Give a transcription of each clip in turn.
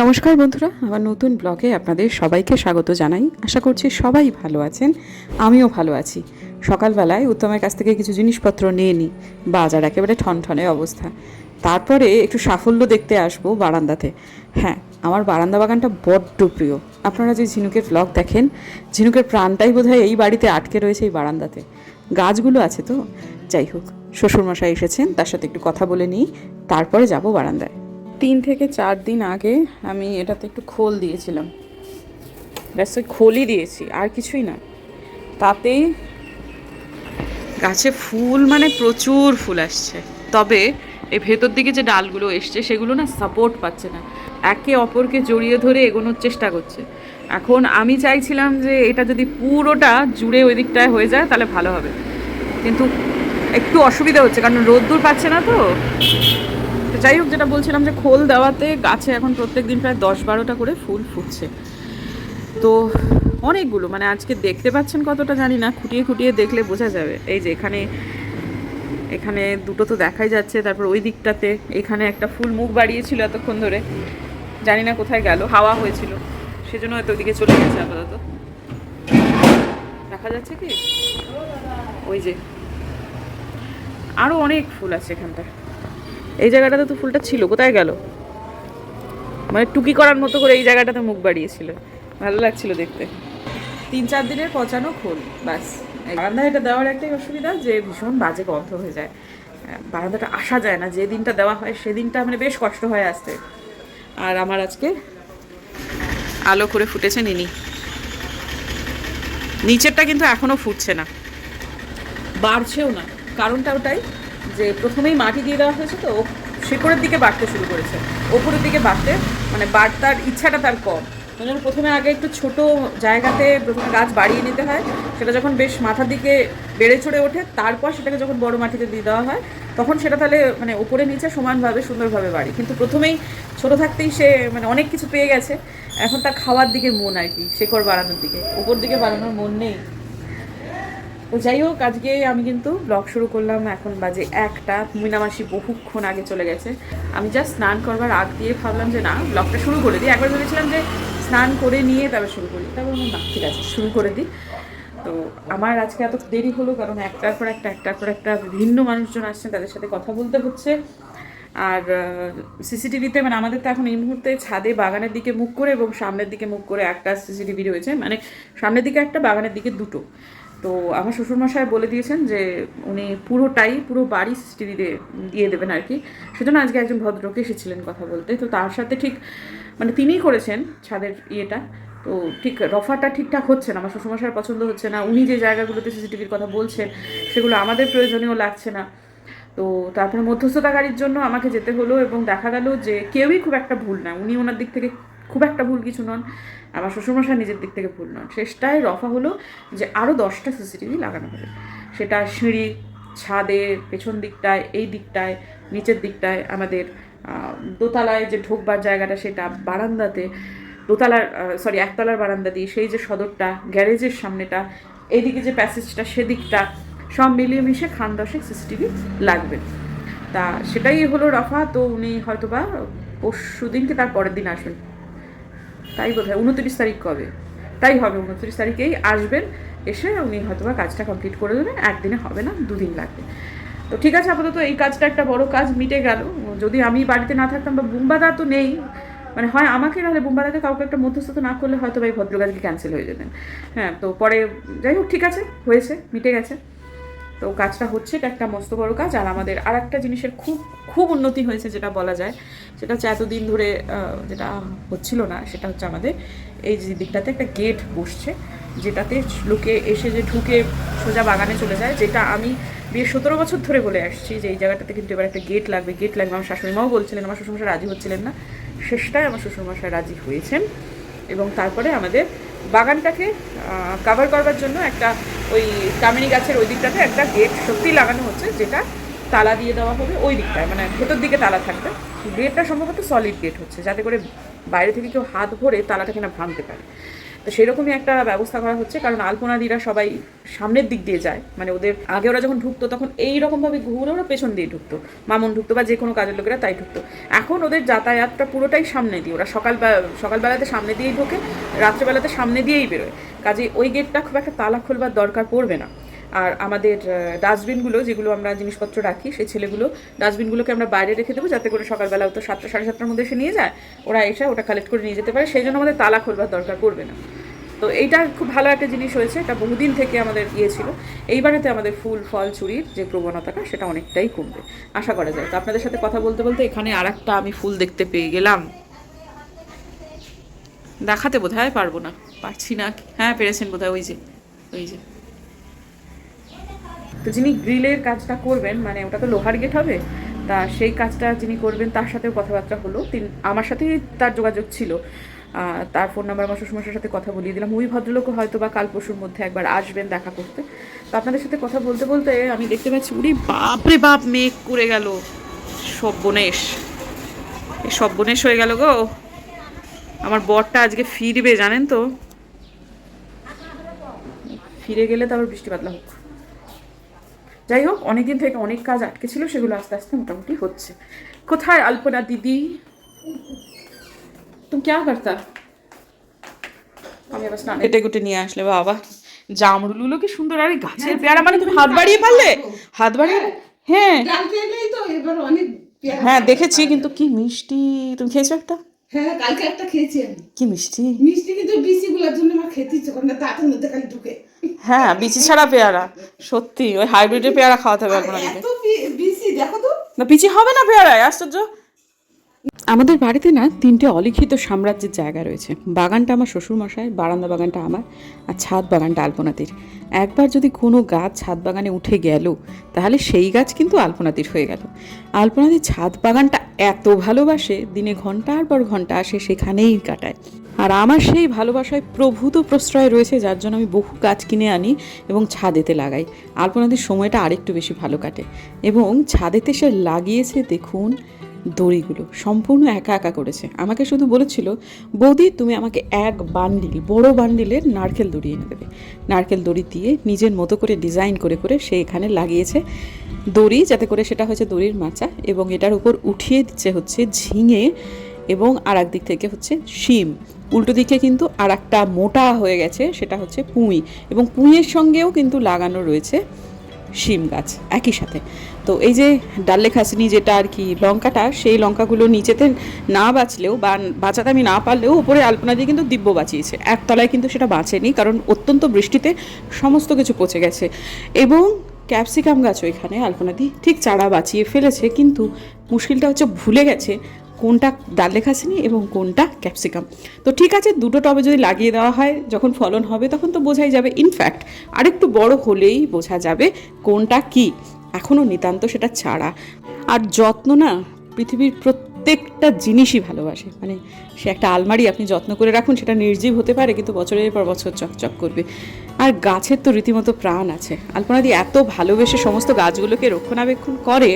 নমস্কার বন্ধুরা আমার নতুন ব্লগে আপনাদের সবাইকে স্বাগত জানাই। আশা করছি সবাই ভালো আছেন, আমিও ভালো আছি। সকালবেলায় উত্তমের কাছ থেকে কিছু জিনিসপত্র নিয়ে নিই, বাজার একেবারে ঠনঠনে অবস্থা। তারপরে একটু সাফল্য দেখতে আসব বারান্দাতে। হ্যাঁ আমার বারান্দা বাগানটা বড্ড প্রিয়। আপনারা যে ঝিনুকের ব্লগ দেখেন, ঝিনুকের প্রাণটাই বোধহয় এই বাড়িতে আটকে রয়েছে এই বারান্দাতে। গাছগুলো আছে তো? যাই হোক, শ্বশুরমশাই এসেছেন, তার সাথে একটু কথা বলে নিই, তারপরে যাব বারান্দায়। তিন থেকে চার দিন আগে আমি এটাতে একটু খোল দিয়েছিলাম। ব্যাস, ওই খোলই দিয়েছি, আর কিছুই না। তাতেই গাছে ফুল মানে প্রচুর ফুল আসছে। তবে এই ভেতর দিকে যে ডালগুলো এসছে, সেগুলো না সাপোর্ট পাচ্ছে না। একে অপরকে জড়িয়ে ধরে এগোনোর চেষ্টা করছে। এখন আমি চাইছিলাম যে এটা যদি পুরোটা জুড়ে ওই দিকটায় হয়ে যায়, তাহলে ভালো হবে। কিন্তু একটু অসুবিধা হচ্ছে, কারণ রোদ্দুর পাচ্ছে না তো। যাই হোক, যেটা বলছিলাম যে খোল দেওয়াতে গাছে এখন প্রত্যেক দিন প্রায় দশ বারোটা করে ফুল ফুটছে। তো অনেকগুলো মানে আজকে দেখতে পাচ্ছেন কতটা জানি না, খুঁটিয়ে খুঁটিয়ে দেখলে বোঝা যাবে। এই যে এখানে এখানে দুটো তো দেখাই যাচ্ছে, তারপর ওই দিকটাতে এখানে একটা ফুল মুখ বাড়িয়েছিল এতক্ষণ ধরে। জানি না কোথায় গেল, হাওয়া হয়েছিল, সেজন্য হয়তো ওদিকে চলে গেছে আপাতত। দেখা যাচ্ছে কি? ওই যে। আরও অনেক ফুল আছে এখানটায়। এই জায়গাটাতে তো ফুলটা ছিল, কোথায় গেল? মানে টুকি করার মতো করে এই জায়গাটাতে মুখ বাড়িয়েছিল। ভালো লাগছিল দেখতে। তিন চার দিনের পচানো খোল, ব্যাস। বারান্দায় এটা দেওয়ার একটাই অসুবিধা যে ভীষণ বাজে গন্ধ হয়ে যায়। বারান্দাটা আসা যায় না, যে দিনটা দেওয়া হয় সেদিনটা মানে বেশ কষ্ট হয় আসতে। আর আমার আজকে আলো করে ফুটেছে নিনি। নিচেরটা কিন্তু এখনও ফুটছে না। বাড়ছেও না। কারণটা ওটাই যে প্রথমেই মাটি দিয়ে দেওয়া হয়েছে তো শেকড়ের দিকে বাড়তে শুরু করেছে। ওপরের দিকে বাড়তে মানে বাড়তার ইচ্ছাটা তার কম। ওই জন্য প্রথমে আগে একটু ছোট জায়গাতে প্রথমে গাছ বাড়িয়ে নিতে হয়। সেটা যখন বেশ মাথার দিকে বেড়ে চড়ে ওঠে, তারপর সেটাকে যখন বড় মাটিতে দিয়ে দেওয়া হয়, তখন সেটা তাহলে মানে উপরে নিচে সমানভাবে, সুন্দরভাবে বাড়ি। কিন্তু প্রথমেই ছোট থাকতেই সে মানে অনেক কিছু পেয়ে গেছে। এখন তার খাওয়ার দিকে মন আর কি, শেকড় বাড়ানোর দিকে। উপর দিকে বাড়ানোর মন নেই। তো যাই হোক, আজকে আমি কিন্তু ব্লগ শুরু করলাম এখন বাজে একটা। মিনামাসি বহুক্ষণ আগে চলে গেছে। আমি জাস্ট স্নান করবার আগ দিয়ে ভাবলাম যে না ব্লগটা শুরু করে দিই। একবার ভেবেছিলাম যে স্নান করে নিয়ে তারপর শুরু করি। তারপর না, ঠিক আছে, শুরু করে দিই। তো আমার আজকে এত দেরি হলো, কারণ একটার পর একটা, একটার পর একটা বিভিন্ন মানুষজন আসছেন তাদের সাথে কথা বলতে হচ্ছে। আর সিসিটিভিতে মানে আমাদের তো এখন এই মুহূর্তে ছাদে বাগানের দিকে মুখ করে এবং সামনের দিকে মুখ করে একটা সিসিটিভি রয়েছে। মানে সামনের দিকে একটা, বাগানের দিকে দুটো। তো আমার শ্বশুরমশাই বলে দিয়েছেন যে উনি পুরোটাই পুরো বাড়ি সিসিটিভিতে দিয়ে দেবেন আর কি। সেজন্য আজকে একজন ভদ্রলোক এসেছিলেন কথা বলতে। তো তার সাথে ঠিক মানে তিনিই করেছেন ছাদের ইয়েটা। তো ঠিক রফাটা ঠিকঠাক হচ্ছে না, আমার শ্বশুরমশাইয়ের পছন্দ হচ্ছে না। উনি যে জায়গাগুলোতে সিসিটিভির কথা বলছেন সেগুলো আমাদের প্রয়োজনীয় লাগছে না। তো তারপরে মধ্যস্থতাকারীর জন্য আমাকে যেতে হলো এবং দেখা গেল যে কেউই খুব একটা ভুল না। উনি ওনার দিক থেকে খুব একটা ভুল কিছু নন, আমার শ্বশুরমশাই নিজের দিক থেকে ভুল নন। শেষটায় রফা হলো যে আরও দশটা সিসিটিভি লাগানো হবে সেটা সিঁড়ি, ছাদে, পেছন দিকটায়, এই দিকটায়, নিচের দিকটায় আমাদের দোতলায় যে ঢোকবার জায়গাটা সেটা বারান্দাতে, দোতলার সরি একতলার বারান্দা দিয়ে সেই যে সদরটা, গ্যারেজের সামনেটা এইদিকে যে প্যাসেজটা, সেদিকটা, সব মিলিয়ে মিশে খান দশেক সিসিটিভি লাগবে। তা সেটাই হলো রফা, তো উনি হয়তোবা পরশু দিনকে তার পরের দিন আসবেন। তাই বোধ হয় উনত্রিশ তারিখ কবে? তাই হবে, উনত্রিশ তারিখেই আসবেন, এসে উনি হয়তোবা কাজটা কমপ্লিট করে দেবেন, একদিনে হবে না, দুদিন লাগবে। তো ঠিক আছে, আপাতত এই কাজটা একটা বড় কাজ, মিটে গেল। যদি আমি বাড়িতে না থাকতাম বা বুম্বাদা তো নেই মানে হয় আমাকে, নাহলে বুম্বাদাকে কাউকে একটা মধ্যস্থতা না করলে হয়তো বা এই ভদ্রকাজকে ক্যান্সেল হয়ে যেতেন। হ্যাঁ তো পরে যাই হোক, ঠিক আছে, হয়েছে, মিটে গেছে। তো কাজটা হচ্ছে, এটা একটা মস্ত বড় কাজ। আর আমাদের আর একটা জিনিসের খুব খুব উন্নতি হয়েছে, যেটা বলা যায় সেটা হচ্ছে এতদিন ধরে যেটা হচ্ছিল না, সেটা হচ্ছে আমাদের এই যে দিকটাতে একটা গেট বসছে, যেটাতে লোকে এসে যে ঢুকে সোজা বাগানে চলে যায়, যেটা আমি বিয়ে সতেরো বছর ধরে বলে আসছি যে এই জায়গাটাতে কিন্তু এবার একটা গেট লাগবে। গেট লাগবে, আমার শাশুড়িমাও বলছিলেন, আমার শ্বশুরমশাই রাজি হচ্ছিলেন না। শেষটায় আমার শ্বশুরমশাই রাজি হয়েছেন এবং তারপরে আমাদের বাগানটাকে কাভার করবার জন্য একটা ওই কামিনী গাছের ওই দিকটাতে একটা গেট সত্যি লাগানো হচ্ছে, যেটা তালা দিয়ে দেওয়া হবে ওই দিকটায় মানে ভেতর দিকে তালা থাকবে। গেটটা সম্ভবত সলিড গেট হচ্ছে, যাতে করে বাইরে থেকে কেউ হাত ভরে তালাটাকে না ভাঙতে পারে। তো সেরকমই একটা ব্যবস্থা করা হচ্ছে, কারণ আলপনাদিরা সবাই সামনের দিক দিয়ে যায়। মানে ওদের আগে ওরা যখন ঢুকতো, তখন এই রকমভাবে ঘুরে ওরা পেছন দিয়ে ঢুকতো। মামুন ঢুকতো বা যে কোনো কাজের লোকেরা তাই ঢুকতো। এখন ওদের যাতায়াতটা পুরোটাই সামনে দিয়ে, ওরা সকাল সকালবেলাতে সামনে দিয়েই ঢোকে, রাত্রেবেলাতে সামনে দিয়েই বেরোয়। কাজে ওই গেটটা খুব একটা তালা খোলবার দরকার পড়বে না। আর আমাদের ডাস্টবিনগুলো যেগুলো আমরা জিনিসপত্র রাখি, সেই ছেলেগুলো ডাস্টবিনগুলোকে আমরা বাইরে রেখে দেবো যাতে করে সকালবেলা তো সাতটা, সাড়ে সাতটার মধ্যে এসে নিয়ে যায়। ওরা এসে ওটা কালেক্ট করে নিয়ে যেতে পারে। সেই জন্য আমাদের তালা খোলবার দরকার পড়বে না। তো এইটা খুব ভালো একটা জিনিস হয়েছে। এটা বহুদিন থেকে আমাদের ইয়ে ছিল। এইবারেতে আমাদের ফুল, ফল, চুরির যে প্রবণতাটা, সেটা অনেকটাই কমবে। আশা করা যায়। তো আপনাদের সাথে কথা বলতে বলতে এখানে আর একটা আমি ফুল দেখতে পেয়ে গেলাম। দেখাতে বোধ হয় পারব না। পারছি না। হ্যাঁ পেরেছেন বোধ হয় ওই যে ওই যে। তো যিনি গ্রিলের কাজটা করবেন মানে ওটা তো লোহার গেট হবে, তা সেই কাজটা যিনি করবেন তার সাথেও কথাবার্তা হলো। তিন আমার সাথেই তার যোগাযোগ ছিল। তার ফোন নাম্বার আমার শ্বশুরমশার সাথে কথা বলিয়ে দিলাম। ওই ভদ্রলোকও হয়তো বা কাল পরশুর মধ্যে একবার আসবেন দেখা করতে। তো আপনাদের সাথে কথা বলতে বলতে আমি দেখতে পাচ্ছি উনি বাপরে বাপ, মেঘ করে গেল। সব্বনেশ এই সব্বনেশ হয়ে গেল গো। আমার বরটা আজকে ফিরবে, জানেন তো? ফিরে গেলে তো আবার বৃষ্টি বাদলা হোক। যাই হোক অনেকদিন থেকে অনেক কাজ আটকে ছিল সেগুলো আস্তে আস্তে মোটামুটি হচ্ছে। কোথায় আলপনা দিদি? তুমি ক্যা করতা? আমি আবার স্নান কেটে কুটে নিয়ে আসলে বাবা। জামরুলগুলো কি সুন্দর আরে গাছের পেয়ারা মানে তুমি হাত বাড়িয়ে পারলে? হাত বাড়িয়ে হ্যাঁ। ডাল পেলেই তো এবার অনেক হ্যাঁ দেখেছি কিন্তু কি মিষ্টি। তুমি খেয়েছো একটা? হ্যাঁ কালকে একটা খেয়েছি আমি। কি মিষ্টি? মিষ্টি কিন্তু বিচি গুলার জন্য আমার খেতে ইচ্ছে করে না দাঁতের মধ্যে খালি ঢুকে। হ্যাঁ বিচি ছাড়া পেয়ারা সত্যি ওই হাইব্রিডের পেয়ারা খাওয়াতে হবে এত বিচি দেখো তো। না পিচি হবে না পেয়ারায় আশ্চর্য। আমাদের বাড়িতে না তিনটে অলিখিত সাম্রাজ্যের জায়গা রয়েছে। বাগানটা আমার শ্বশুর মশাই বারান্দা বাগানটা আমার আর ছাদ বাগানটা আলপনাতির। একবার যদি কোনো গাছ ছাদ বাগানে উঠে গেল, তাহলে সেই গাছ কিন্তু আলপনাতির হয়ে গেল। আলপনাতির ছাদ বাগানটা এত ভালোবাসে, দিনে ঘণ্টার পর ঘণ্টা আসে সেখানেই কাটায়। আর আমার সেই ভালোবাসায় প্রভূত প্রশ্রয় রয়েছে, যার জন্য আমি বহু গাছ কিনে আনি এবং ছাদেতে লাগাই। আলপনাদির সময়টা আরেকটু বেশি ভালো কাটে। এবং ছাদেতে সে লাগিয়েছে, দেখুন দড়িগুলো সম্পূর্ণ একা একা করেছে। আমাকে শুধু বলেছিল, বৌদি, তুমি আমাকে এক বান্ডিল, বড় বান্ডিলের নারকেল দড়ি এনে দেবে। নারকেল দড়ি দিয়ে নিজের মতো করে ডিজাইন করে করে সে এখানে লাগিয়েছে। দড়ি, যাতে করে সেটা হচ্ছে দড়ির মাচা এবং এটার উপর উঠিয়ে দিচ্ছে হচ্ছে ঝিঙে এবং আর দিক থেকে হচ্ছে শিম। উল্টো দিকে কিন্তু আর একটা মোটা হয়ে গেছে, সেটা হচ্ছে পুঁই এবং পুঁইয়ের সঙ্গেও কিন্তু লাগানো রয়েছে শিম গাছ। একই সাথে তো এই যে ডাল্লে খাসনি যেটা আর কি লঙ্কাটা, সেই লঙ্কাগুলো নিচেতে না বাঁচলেও বা বাঁচাতে আমি না পারলেও উপরে আলপনা দিয়ে কিন্তু দিব্য বাঁচিয়েছে। একতলায় কিন্তু সেটা বাঁচেনি কারণ অত্যন্ত বৃষ্টিতে সমস্ত কিছু পচে গেছে। এবং ক্যাপসিকাম গাছ ওইখানে আলপনাদি ঠিক চারা বাঁচিয়ে ফেলেছে, কিন্তু মুশকিলটা হচ্ছে ভুলে গেছে কোনটা ডালে খাসিনি এবং কোনটা ক্যাপসিকাম। তো ঠিক আছে, দুটো টবে যদি লাগিয়ে দেওয়া হয়, যখন ফলন হবে তখন তো বোঝাই যাবে। ইনফ্যাক্ট আরেকটু বড় হলেই বোঝা যাবে কোনটা কি। এখনও নিতান্ত সেটা ছাড়া। আর যত্ন না, পৃথিবীর প্রত্যেকটা জিনিসই ভালোবাসে। মানে সে একটা আলমারি আপনি যত্ন করে রাখুন, সেটা নির্জীব হতে পারে, কিন্তু বছরের পর বছর চকচক করবে। আর গাছের তো রীতিমতো প্রাণ আছে। আলপনাদি এত ভালোবেসে সমস্ত গাছগুলোকে রক্ষণাবেক্ষণ করে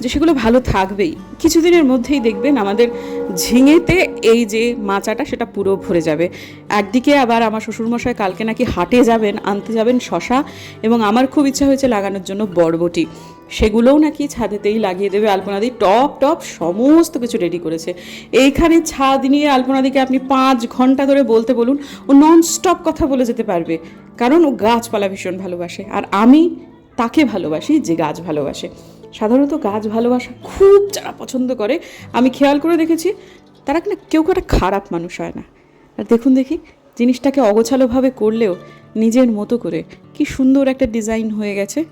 যে সেগুলো ভালো থাকবেই। কিছুদিনের মধ্যেই দেখবেন আমাদের ঝিঙেতে এই যে মাচাটা সেটা পুরো ভরে যাবে। একদিকে আবার আমার শ্বশুরমশাই কালকে নাকি হাটে যাবেন, আনতে যাবেন শশা এবং আমার খুব ইচ্ছা হয়েছে লাগানোর জন্য বরবটি। সেগুলোও নাকি ছাদেতেই লাগিয়ে দেবে আলপনাদি। টপ টপ, সমস্ত কিছু রেডি করেছে। এইখানে ছাদ নিয়ে আলপনাদিকে আপনি পাঁচ ঘণ্টা ধরে বলতে বলুন, ও নন স্টপ কথা বলে যেতে পারবে। কারণ ও গাছপালা ভীষণ ভালোবাসে। আর আমি তাকে ভালোবাসি যে গাছ ভালোবাসে। সাধারণত গাছ ভালোবাসা খুব যারা পছন্দ করে, আমি খেয়াল করে দেখেছি, তারা কিনা কেউ একটা খারাপ মানুষ হয় না। আর দেখুন দেখি, জিনিসটাকে অগোছালোভাবে করলেও নিজের মতো করে কি সুন্দর একটা ডিজাইন হয়ে গেছে।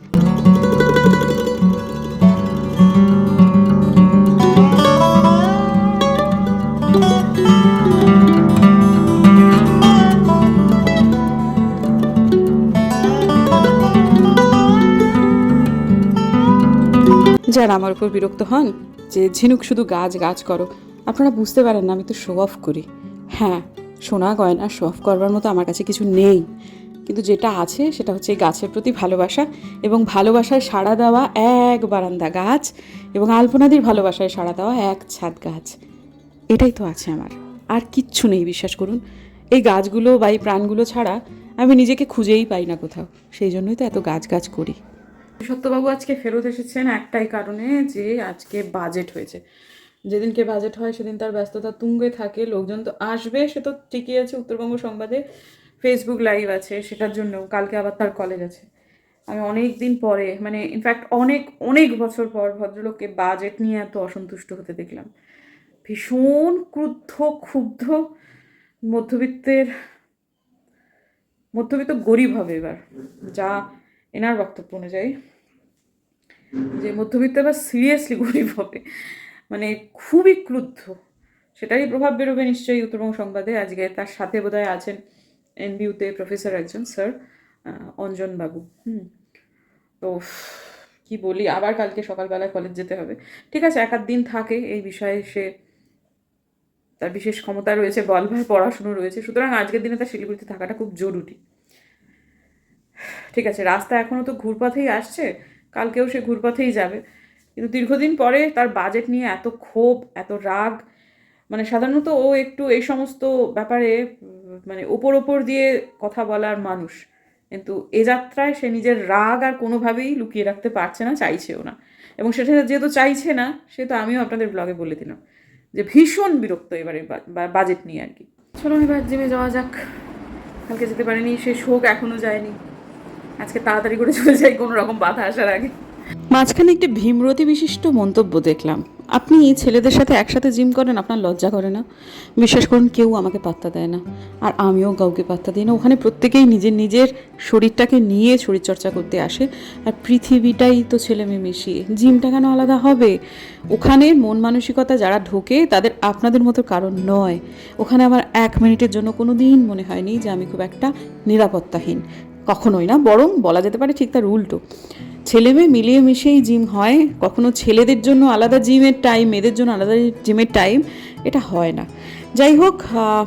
যারা আমার উপর বিরক্ত হন, যে ঝিনুক শুধু গাছ গাছ করো, আপনারা বুঝতে পারেন না, আমি তো শো অফ করি। হ্যাঁ সোনা, গয়না শো অফ করবার মতো আমার কাছে কিছু নেই। কিন্তু যেটা আছে, সেটা হচ্ছে এই গাছের প্রতি ভালোবাসা এবং ভালোবাসায় সাড়া দেওয়া এক বারান্দা গাছ এবং আলপনাদির ভালোবাসায় সাড়া দেওয়া এক ছাদ গাছ। এটাই তো আছে আমার। আর কিচ্ছু নেই, বিশ্বাস করুন। এই গাছগুলো বা এই প্রাণগুলো ছাড়া আমি নিজেকে খুঁজেই পাই না কোথাও। সেই জন্যই তো এত গাছ গাছ করি। সত্যবাবু আজকে ফেরত এসেছেন একটাই কারণে যে আজকে বাজেট হয়েছে। যেদিনকে বাজেট হয় সেদিন তার ব্যস্ততা তুঙ্গে থাকে, লোকজন তো আসবে, সে তো ঠিকই আছে উত্তরবঙ্গ সংবাদে। ফেসবুক লাইভ আছে, সেটার জন্য কালকে আবার তার কলেজ আছে। আমি অনেক দিন পরে মানে ইনফ্যাক্ট অনেক অনেক বছর পর ভদ্রলোককে বাজেট নিয়ে এত অসন্তুষ্ট হতে দেখলাম। ভীষণ ক্রুদ্ধ, ক্ষুব্ধ, মধ্যবিত্তের, মধ্যবিত্ত গরিব হবে এবার। যা এনার বক্তব্য অনুযায়ী যে মধ্যবিত্ত এবার সিরিয়াসলি গরিব হবে। মানে খুবই ক্রুদ্ধ। সেটারই প্রভাব বেরোবে নিশ্চয়ই উত্তরবঙ্গ সংবাদে। আজকে তার সাথে বোধহয় আছেন এনবিউতে প্রফেসর একজন স্যার অঞ্জন বাবু। হুম। তো কি বলি, আবার কালকে সকালবেলায় কলেজ যেতে হবে। ঠিক আছে, এক দিন থাকে এই বিষয়ে সে তার বিশেষ ক্ষমতা রয়েছে বলভার পড়াশুনো রয়েছে। সুতরাং আজকের দিনে তার শিলিগুড়িতে থাকাটা খুব জরুরি। ঠিক আছে, রাস্তা এখনও তো ঘুরপথেই আসছে, কালকেও সে ঘুরপথেই যাবে। কিন্তু দীর্ঘদিন পরে তার বাজেট নিয়ে এত ক্ষোভ, এত রাগ মানে সাধারণত ও একটু এই সমস্ত ব্যাপারে মানে ওপর ওপর দিয়ে কথা বলার মানুষ। কিন্তু এ যাত্রায় সে নিজের রাগ আর কোনোভাবেই লুকিয়ে রাখতে পারছে না, চাইছেও না। এবং সেটা যেহেতু চাইছে না সে তো আমিও আপনাদের ব্লগে বলে দিলাম যে ভীষণ বিরক্ত এবারে বাজেট নিয়ে আর কি। চলো এবার জিমে যাওয়া যাক। কালকে যেতে পারিনি সে শোক এখনও যায়নি। আজকে তাড়াতাড়ি করে চলে যাই, কোনো রকম বাধা আসার আগে। মাঝখানে একটি ভীমরতি বিশিষ্ট মন্তব্য দেখলাম। আপনি ছেলেদের সাথে একসাথে জিম করেন, আপনার লজ্জা করে না? বিশ্বাস করুন, কেউ আমাকে পাত্তা দেয় না। আর আমিও কাউকে পাত্তা দিই না। ওখানে প্রত্যেকেই নিজের নিজের শরীরটাকে নিয়ে শরীরচর্চা করতে আসে। আর পৃথিবীটাই তো ছেলে মেয়ে মিশিয়ে। জিমটা কেন আলাদা হবে? ওখানে মন মানসিকতা যারা ঢোকে, তাদের আপনাদের মতো কারণ নয়। ওখানে আমার এক মিনিটের জন্য কোনো দিন মনে হয়নি যে আমি খুব একটা নিরাপত্তাহীন। কখনোই না, বরং বলা যেতে পারে ঠিক তার উল্টো। ছেলে মেয়ে মিলিয়ে মিশেই জিম হয়, কখনো ছেলেদের জন্য আলাদা জিমের টাইম মেয়েদের জন্য আলাদা জিমের টাইম এটা হয় না। যাই হোক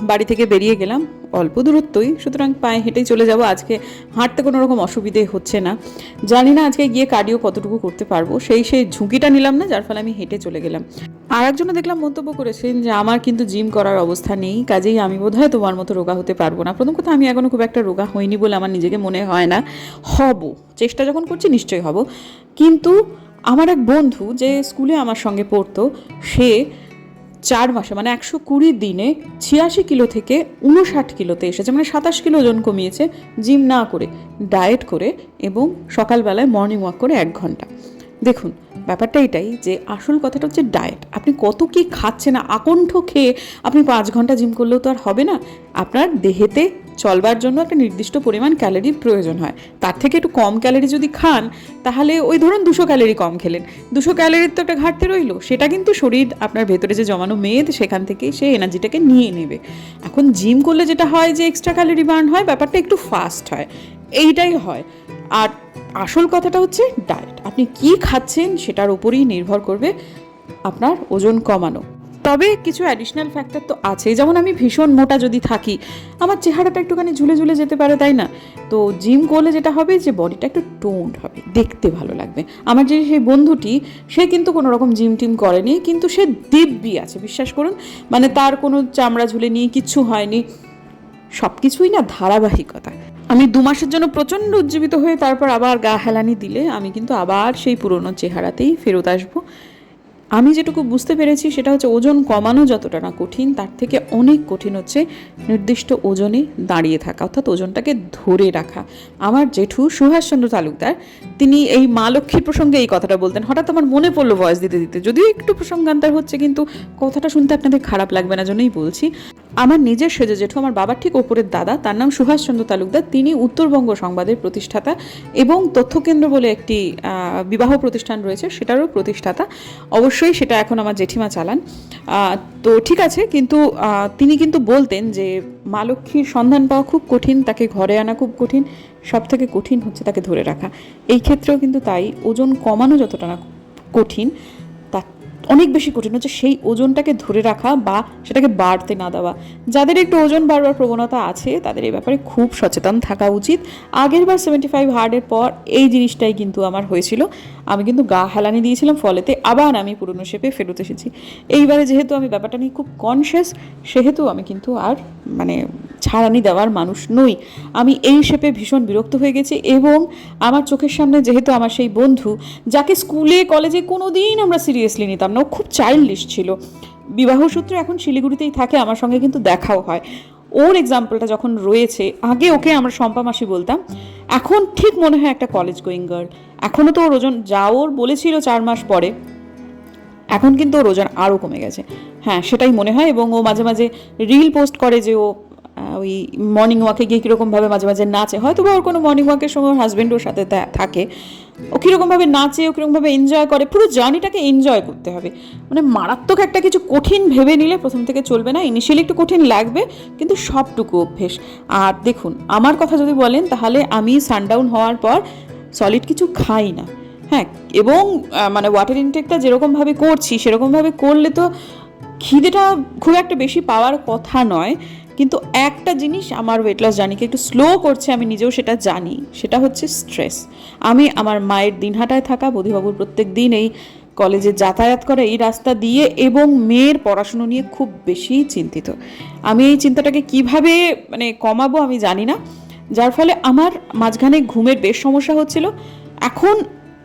বাড়ি থেকে বেরিয়ে গেলাম। অল্প দূরত্বই, সুতরাং পায়ে হেঁটেই চলে যাব। আজকে হাঁটতে কোনো রকম অসুবিধে হচ্ছে না। জানি না আজকে গিয়ে কার্ডিও কতটুকু করতে পারব। সেই সেই ঝুঁকিটা নিলাম না, যার ফলে আমি হেঁটে চলে গেলাম। আর একজনে দেখলাম মন্তব্য করেছেন যে, আমার কিন্তু জিম করার অবস্থা নেই, কাজেই আমি বোধহয় তোমার মতো রোগা হতে পারব না। প্রথম কথা, আমি এখনও খুব একটা রোগা হইনি বলে আমার নিজেকে মনে হয় না। হব, চেষ্টা যখন করছি নিশ্চয়ই হব। কিন্তু আমার এক বন্ধু যে স্কুলে আমার সঙ্গে পড়তো, সে চার মাসে মানে একশো কুড়ি দিনে ছিয়াশি কিলো থেকে উনষাট কিলোতে এসেছে মানে সাতাশ কিলো ওজন কমিয়েছে, জিম না করে, ডায়েট করে এবং সকালবেলায় মর্নিং ওয়াক করে এক ঘণ্টা। দেখুন ব্যাপারটা এটাই যে আসল কথাটা হচ্ছে ডায়েট আপনি কত কি খাচ্ছেন, আকণ্ঠ খেয়ে আপনি পাঁচ ঘণ্টা জিম করলেও তো আর হবে না। আপনার দেহেতে চলবার জন্য একটা নির্দিষ্ট পরিমাণ ক্যালোরির প্রয়োজন হয়। তার থেকে একটু কম ক্যালোরি যদি খান, তাহলে ওই ধরুন দুশো ক্যালোরি কম খেলেন। দুশো ক্যালোরির তো একটা ঘাটতি রইল। সেটা কিন্তু শরীর, আপনার ভেতরে যে জমানো মেদ, সেখান থেকে সে এনার্জিটাকে নিয়ে নেবে। এখন জিম করলে যেটা হয় যে এক্সট্রা ক্যালোরি বার্ন হয়, ব্যাপারটা একটু ফাস্ট হয়। এইটাই হয়। আর আসল কথাটা হচ্ছে ডায়েট আপনি কি খাচ্ছেন সেটার উপরেই নির্ভর করবে আপনার ওজন কমানো। তবে কিছু অ্যাডিশনাল ফ্যাক্টর তো আছে যেমন আমি ভীষণ মোটা যদি থাকি, আমার চেহারাটা একটুখানি ঝুলে ঝুলে যেতে পারে, তাই না? তো জিম করলে যেটা হবে যে বডিটা একটু টোন্ড হবে, দেখতে ভালো লাগবে। আমার যে সেই বন্ধুটি, সে কিন্তু কোনো রকম জিম টিম করেনি, কিন্তু সে দিব্যি আছে, বিশ্বাস করুন। মানে তার কোনো চামড়া ঝুলে নিয়ে কিচ্ছু হয়নি। সব কিছুই না ধারাবাহিকতা। আমি দু মাসের জন্য প্রচণ্ড উজ্জীবিত হয়ে তারপর আবার গা হেলানি দিলে আমি কিন্তু আবার সেই পুরনো চেহারাতেই ফেরত আসব। আমি যেটুকু বুঝতে পেরেছি সেটা হচ্ছে ওজন কমানো যতটা না কঠিন, তার থেকে অনেক কঠিন হচ্ছে নির্দিষ্ট ওজনে দাঁড়িয়ে থাকা, অর্থাৎ ওজনটাকে ধরে রাখা। আমার জেঠু সুভাষচন্দ্র তালুকদার, তিনি এই মা লক্ষ্মীর প্রসঙ্গে এই কথাটা বলতেন। হঠাৎ আমার মনে পড়ল ভয়েস দিতে দিতে। যদিও একটু প্রসঙ্গান্তর হচ্ছে, কিন্তু কথাটা শুনতে আপনাদের খারাপ লাগবে না জন্যই বলছি। আমার নিজের সেজে জেঠু, আমার বাবার ঠিক ওপরের দাদা, তার নাম সুভাষচন্দ্র তালুকদার, তিনি উত্তরবঙ্গ সংবাদের প্রতিষ্ঠাতা এবং তথ্যকেন্দ্র বলে একটি বিবাহ প্রতিষ্ঠান রয়েছে, সেটারও প্রতিষ্ঠাতা। অবশ্যই সেটা এখন আমার জেঠিমা চালান। তো ঠিক আছে, কিন্তু তিনি কিন্তু বলতেন যে মা লক্ষ্মীর সন্ধান পাওয়া খুব কঠিন, তাকে ঘরে আনা খুব কঠিন সব থেকে কঠিন হচ্ছে তাকে ধরে রাখা। এই ক্ষেত্রেও কিন্তু তাই, ওজন কমানো যতটা না কঠিন অনেক বেশি কঠিন হচ্ছে সেই ওজনটাকে ধরে রাখা বা সেটাকে বাড়তে না দেওয়া। যাদের একটু ওজন বাড়বার প্রবণতা আছে, তাদের এই ব্যাপারে খুব সচেতন থাকা উচিত। আগের বার সেভেন্টি ফাইভ হার্ডের পর এই জিনিসটাই কিন্তু আমার হয়েছিল। আমি কিন্তু গা হেলানি দিয়েছিলাম, ফলেতে আবার আমি পুরনো শেপে ফেরত এসেছি। এইবারে যেহেতু আমি ব্যাপারটা নিয়ে খুব কনসিয়াস সেহেতু আমি কিন্তু আর মানে ছাড়ানি দেওয়ার মানুষ নই। আমি এই শেপে ভীষণ বিরক্ত হয়ে গেছি এবং আমার চোখের সামনে যেহেতু আমার সেই বন্ধু, যাকে স্কুলে, কলেজে কোনো দিন আমরা সিরিয়াসলি নিতাম না, ও খুব চাইল্ডিশ ছিল। বিবাহ সূত্রে এখন শিলিগুড়িতেই থাকে, আমার সঙ্গে কিন্তু দেখাও হয়। ওর এক্সাম্পলটা যখন রয়েছে, আগে ওকে আমরা শম্পা মাসি বলতাম, এখন ঠিক মনে হয় একটা কলেজ গোয়িং গার্ল এখনও তো ওর ওজন, যা ওর বলেছিল চার মাস পরে, এখন কিন্তু ওর ওজন আরও কমে গেছে। হ্যাঁ সেটাই মনে হয় এবং ও মাঝে মাঝে রিল পোস্ট করে যে ও ওই মর্নিং ওয়াকে গিয়ে কীরকমভাবে মাঝে মাঝে নাচে। হয়তো বা ওর কোনো মর্নিং ওয়াকের সময় ওর হাজব্যান্ড ওর সাথে থাকে। ও কীরকমভাবে নাচে, ও কীরকমভাবে এনজয় করে, পুরো জার্নিটাকে এনজয় করতে হবে। মানে মারাত্মক একটা কিছু কঠিন ভেবে নিলে প্রথম থেকে চলবে না ইনিশিয়ালি একটু কঠিন লাগবে, কিন্তু সবটুকু অভ্যেস। আর দেখুন, আমার কথা যদি বলেন, তাহলে আমি সানডাউন হওয়ার পর সলিড কিছু খাই না। হ্যাঁ এবং মানে ওয়াটার ইনটেকটা যেরকমভাবে করছি, সেরকমভাবে করলে তো খিদেটা খুব একটা বেশি পাওয়ার কথা নয়। কিন্তু একটা জিনিস আমার ওয়েট লস জার্নিকে একটু স্লো করছে, আমি নিজেও সেটা জানি। সেটা হচ্ছে স্ট্রেস আমি আমার মায়ের দিনহাটায় থাকা, বধুবাবুর প্রত্যেক দিন এই কলেজে যাতায়াত করে এই রাস্তা দিয়ে এবং মেয়ের পড়াশুনো নিয়ে খুব বেশি চিন্তিত। আমি এই চিন্তাটাকে কীভাবে মানে কমাবো আমি জানি না। যার ফলে আমার মাঝখানে ঘুমের বেশ সমস্যা হচ্ছিল। এখন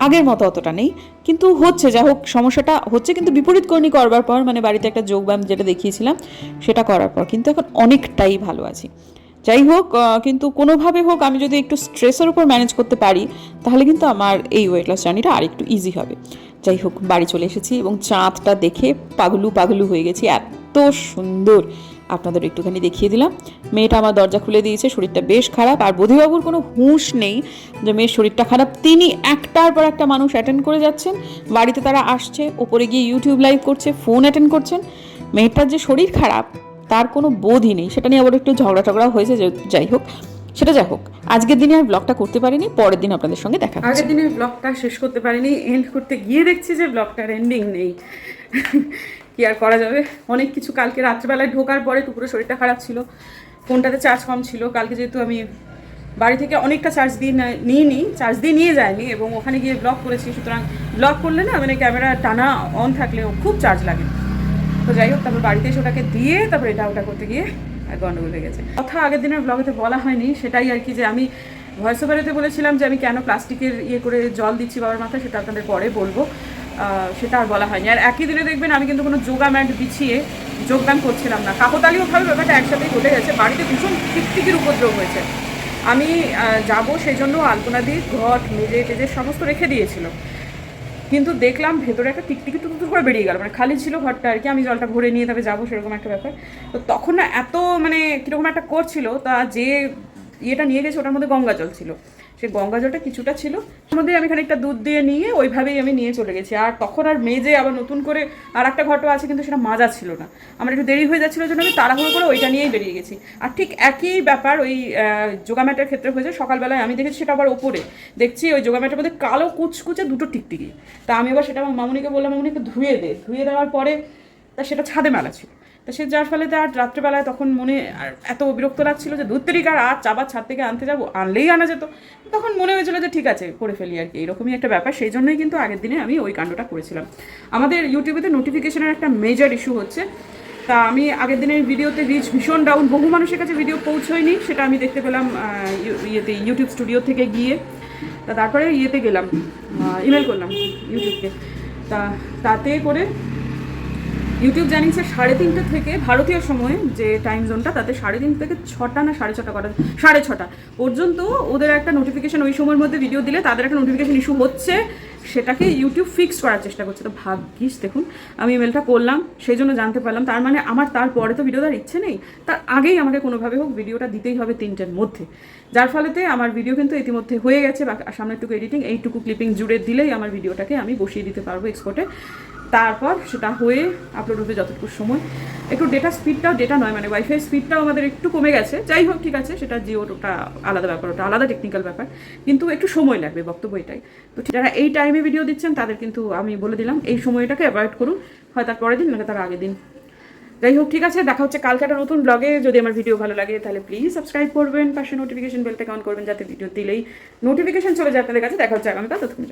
আগের মতো অতটা নেই। কিন্তু হচ্ছে, যা হোক, সমস্যাটা হচ্ছে, কিন্তু বিপরীত করণী করবার পর মানে বাড়িতে একটা যোগব্যায়াম যেটা দেখিয়েছিলাম, সেটা করার পর, কিন্তু এখন অনেকটাই ভালো আছি। যাই হোক কিন্তু কোনোভাবে হোক, আমি যদি একটু স্ট্রেসের উপর ম্যানেজ করতে পারি, তাহলে কিন্তু আমার এই ওয়েট লস জার্নিটা আর একটু ইজি হবে। যাই হোক, বাড়ি চলে এসেছি এবং চাঁদটা দেখে পাগলু পাগলু হয়ে গেছি। এত সুন্দর আপনাদের একটুখানি দেখিয়ে দিলাম। মেয়েটা আমার দরজা খুলে দিয়েছে, শরীরটা বেশ খারাপ। আর বোধিবাবুর কোনো হুঁশ নেই যে মেয়ের শরীরটা খারাপ। তিনি একটার পর একটা মানুষ অ্যাটেন্ড করে যাচ্ছেন। বাড়িতে তারা আসছে, ওপরে গিয়ে ইউটিউব লাইভ করছে ফোন অ্যাটেন্ড করছেন। মেয়েটার যে শরীর খারাপ, তার কোনো বোধই নেই। সেটা নিয়ে আবার একটু ঝগড়া টগড়া হয়েছে যাই হোক, সেটা যাই হোক। আজকের দিনে আর ব্লগটা করতে পারিনি, পরের দিন আপনাদের সঙ্গে দেখা। আগের দিনে ব্লগটা শেষ করতে পারিনি এন্ড করতে গিয়ে দেখছি যে ব্লগটার এন্ডিং নেই। কি আর করা যাবে? অনেক কিছু কালকে রাত্রেবেলায় ঢোকার পরে টুকুরো শরীরটা খারাপ ছিল। ফোনটাতে চার্জ কম ছিল। কালকে যেহেতু আমি বাড়ি থেকে অনেকটা চার্জ দিয়ে নিয়ে নিই চার্জ দিয়ে নিয়ে যায়নি এবং ওখানে গিয়ে ব্লগ করেছি। সুতরাং ব্লগ করলে না মানে ক্যামেরা টানা অন থাকলেও খুব চার্জ লাগে। তো যাই হোক, তারপর বাড়িতে এসে ওটাকে দিয়ে তারপর এটা ওটা করতে গিয়ে আর গন্ডগোল হয়ে গেছে। কথা আগের দিনের ব্লগেতে বলা হয়নি, সেটাই আর কি যে আমি ভয়েস ওভারেতে বলেছিলাম যে আমি কেন প্লাস্টিকের ইয়ে করে জল দিচ্ছি বাবার মাথায়, সেটা আপনাদের পরে বলব। সেটা আর বলা হয়নি। আর একই দিনে দেখবেন আমি কিন্তু কোনো যোগা ম্যাট বিছিয়ে যোগদান করছিলাম না। কাকতালীয়ভাবে ব্যাপারটা একসাথেই ঘটে গেছে। বাড়িতে ভীষণ টিকটিকির উপদ্রব হয়েছে। আমি যাব সেই জন্য আলপনা দিয়ে ঘট, মেজে, টেজে সমস্ত রেখে দিয়েছিল। কিন্তু দেখলাম ভেতরে একটা টিকটিকি টুকটুক করে বেরিয়ে গেল। মানে খালি ছিল ঘরটা আর কি। আমি জলটা ভরে নিয়ে তবে যাব সেরকম একটা ব্যাপার। তো তখন না এত মানে কীরকম একটা করছিল তা যে ইয়েটা নিয়ে গেছে, ওটার মধ্যে গঙ্গা জল ছিল। সেই গঙ্গা জলটা কিছুটা ছিল। মধ্যে আমি খানিকটা দুধ দিয়ে নিয়ে ওইভাবেই আমি নিয়ে চলে গেছি। আর তখন আর মেজে আবার নতুন করে আর একটা ঘটো আছে কিন্তু সেটা মাজা ছিল না। আমার একটু দেরি হয়ে যাচ্ছিল জন্য আমি তাড়াহুড়ো করে ওইটা নিয়েই বেরিয়ে গেছি। আর ঠিক একই ব্যাপার ওই যোগাম্যাটের ক্ষেত্রে হয়েছে। সকালবেলায় আমি দেখেছি সেটা আবার ওপরে। দেখছি ওই যোগাম্যাটের মধ্যে কালো কুচকুচে দুটো টিকটিকি। তা আমি আবার সেটা আমার মামুনিকে বললাম, মামুনিকে ধুয়ে দে। ধুয়ে দেওয়ার পরে তা সেটা ছাদে মেলা ছিল। তা সে যার ফলে আর রাত্রেবেলায় তখন মনে আর এত বিরক্ত লাগছিল যে দুধ তেরিকার আর চাবার ছাদ থেকে আনতে যাব, আনলেই আনা যেত। তখন মনে হয়েছিল যে ঠিক আছে, করে ফেলি আর কি। এরকমই একটা ব্যাপার। সেই জন্যই কিন্তু আগের দিনে আমি ওই কাণ্ডটা করেছিলাম। আমাদের ইউটিউবেতে নোটিফিকেশনের একটা মেজর ইস্যু হচ্ছে। তা আমি আগের দিনের ভিডিওতে রিচ ভীষণ ডাউন বহু মানুষের কাছে ভিডিও পৌঁছয়নি, সেটা আমি দেখতে পেলাম ইয়েতে ইউটিউব স্টুডিও থেকে গিয়ে। তা তারপরে ইয়েতে গেলাম ইমেল করলাম ইউটিউবকে তা তাতে করে ইউটিউব জানিয়েছে সাড়ে তিনটে থেকে ভারতীয় সময়ে যে টাইম জোনটা তাতে সাড়ে তিন থেকে ছটা না সাড়ে ছটা কটা সাড়ে ছটা পর্যন্ত ওদের একটা নোটিফিকেশন ওই সময়ের মধ্যে ভিডিও দিলে তাদের একটা নোটিফিকেশন ইস্যু হচ্ছে, সেটাকে ইউটিউব ফিক্স করার চেষ্টা করছে। তো ভাগ্যিস দেখুন, আমি ইমেলটা করলাম, সেই জন্য জানতে পারলাম। তার মানে আমার তারপরে তো ভিডিও দেওয়ার ইচ্ছে নেই। তার আগেই আমাকে কোনোভাবে হোক ভিডিওটা দিতেই হবে তিনটের মধ্যে। যার ফলেতে আমার ভিডিও কিন্তু ইতিমধ্যে হয়ে গেছে, বা সামনেটুকু এডিটিং এইটুকু ক্লিপিং জুড়ে দিলেই আমার ভিডিওটাকে আমি বসিয়ে দিতে পারব এক্সপোর্টে তারপর সেটা হয়ে আপলোড হতে যতটুকু সময়। একটু ডেটা স্পিডটাও ডেটা নয় মানে ওয়াইফাই স্পিডটাও আমাদের একটু কমে গেছে। যাই হোক, ঠিক আছে, সেটা জিওর ওটা আলাদা ব্যাপার, ওটা আলাদা টেকনিক্যাল ব্যাপার। কিন্তু একটু সময় লাগবে, বক্তব্য এটাই। তো যারা এই টাইমে ভিডিও দিচ্ছেন, তাদের কিন্তু আমি বলে দিলাম, এই সময়টাকে অ্যাভয়েড করুন। হয় তার পরের দিন, নাহলে তার আগের দিন। যাই হোক, ঠিক আছে, দেখা হচ্ছে কালকে একটা নতুন ব্লগে যদি আমার ভিডিও ভালো লাগে, তাহলে প্লিজ সাবস্ক্রাইব করবেন, পাশে নোটিফিকেশন বেলটা অন করবেন, যাতে ভিডিও দিলেই নোটিফিকেশন চলে যায় আপনাদের কাছে। দেখা হচ্ছে আগামীকাল, ততক্ষণ